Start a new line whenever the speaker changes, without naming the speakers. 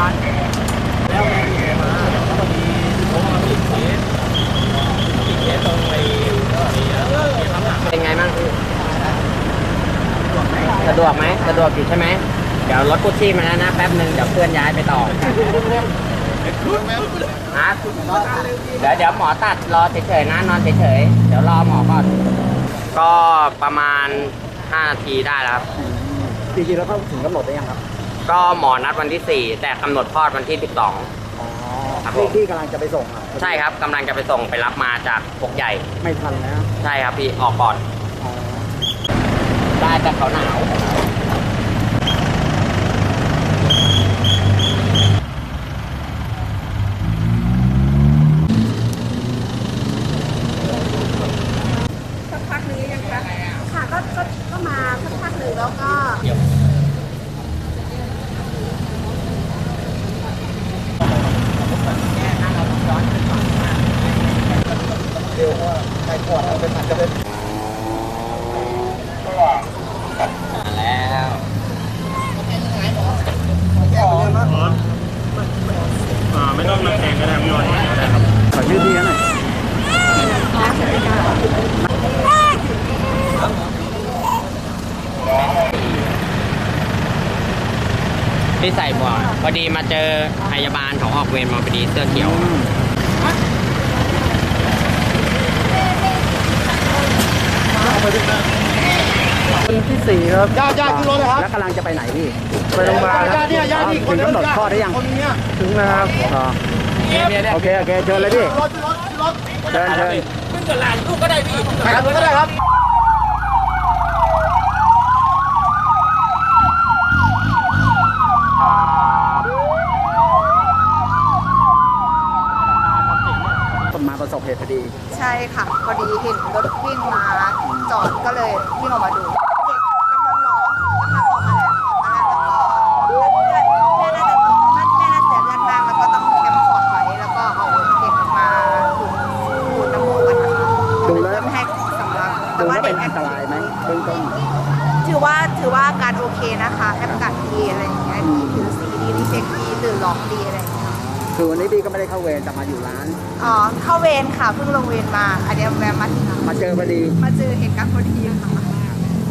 านแล้ว
แม่มมาแล้วพอดีผมมาติดเคสติดเคสตรงไอ้นี่เน
เป็นไงบ้างสะดวกไหมสะดวกอยู่ใช่ไหมเดี๋ยวรถกู้ชีพมาแล้วนะแป๊บหนึ่งเดี๋ยวเพื่อนย้ายไปต่อเดี๋ยวเดี๋ยวหมอตัดรอเฉยๆนะนอนเฉยๆเดี๋ยวรอหมอก่อนก็ประมาณ5นาทีได้แล้วครับ
จริงๆแล้วเข้าถึงกำหนดได้ยังครับ
ก็หมอนัดวันที่ 4 แต่กำหนดคลอดวันที่ 12
อ๋อ
ครับผม
ที่ที่กำลังจะไปส่งอะ
ใช่ครับกำลังจะไปส่งไปรับมาจากพกใหญ่
ไม่ทันแล้ว
ใช่ครับพี่ออกก่อน
อ๋อ
ได้แต่เขาหนาว
สักพักหนึงหรือยังคะค่ะก็ก็ก็มาสักพักหนึ่งแล้วก็
เร็วว่าใครก่อนเอาไปทันจะเป็น
มาแล้ว
อ่าไม่ต้องมาแข่งก็ได้ไม่นอนก็ได้ครับ
ขอชื่อพี่หน่อย
พี่ใส่หมวกพอดีมาเจอพยาบาลเขาออกเวรมาพอดีเสื้อเขียว
คนที่สี่ครับญาติญาติขึ้นรถเลยครับ แล้วกำลังจะไปไหนพี่ ไปโรงพยาบาลญาติเนี่ยญาติถึงกำหนดคลอดได้ยังถึงแล้วครับอ๋อโอเคโอเคเชิญเลยพี่เชิญเชิญคนมาประ สบเหตุพอดี
ใช่ค่ะ พอดีเห็นรถวิ่งมาจอดก็เลยวิ่งออกมาดูเด็กกำลังร้องกำลังออกมาแล้วออกมาแล้วแล้วก็เลือดเลือดแม่น่าจะตกแม่แม่น่าจะเลือดมากแล้วก็ต้องแคมคอร์ดไว้แล้วก็เอาเด็กมาดูดดูดน้ำมูกกันนะคะ
ดูแล้ว
เพื่อไม่ให้สำลัก
ดู
แต่ว่า
แล้ว
เด็
เป็
ก
นอันตรายไหมเบื้องต้น
ถือว่าถือว่าอาการโอเคนะคะแอปการดีอะไรอย่างเงี้ยดีถือซีดีรีเช็คดีตื่นร้องดีอะไรอย่างเงี้ยค่ะ
คือวันนี้พี่ก็ไม่ได้เข้าเวรแต่มาอยู่ร้าน
อ๋อ เข้าเวรค่ะ เพิ่งลงเวรมา อันเนี้ยแวะมาที่ร้าน
มาเจอพอดี
มาเจอเหตุการณ์พอดีค่ะ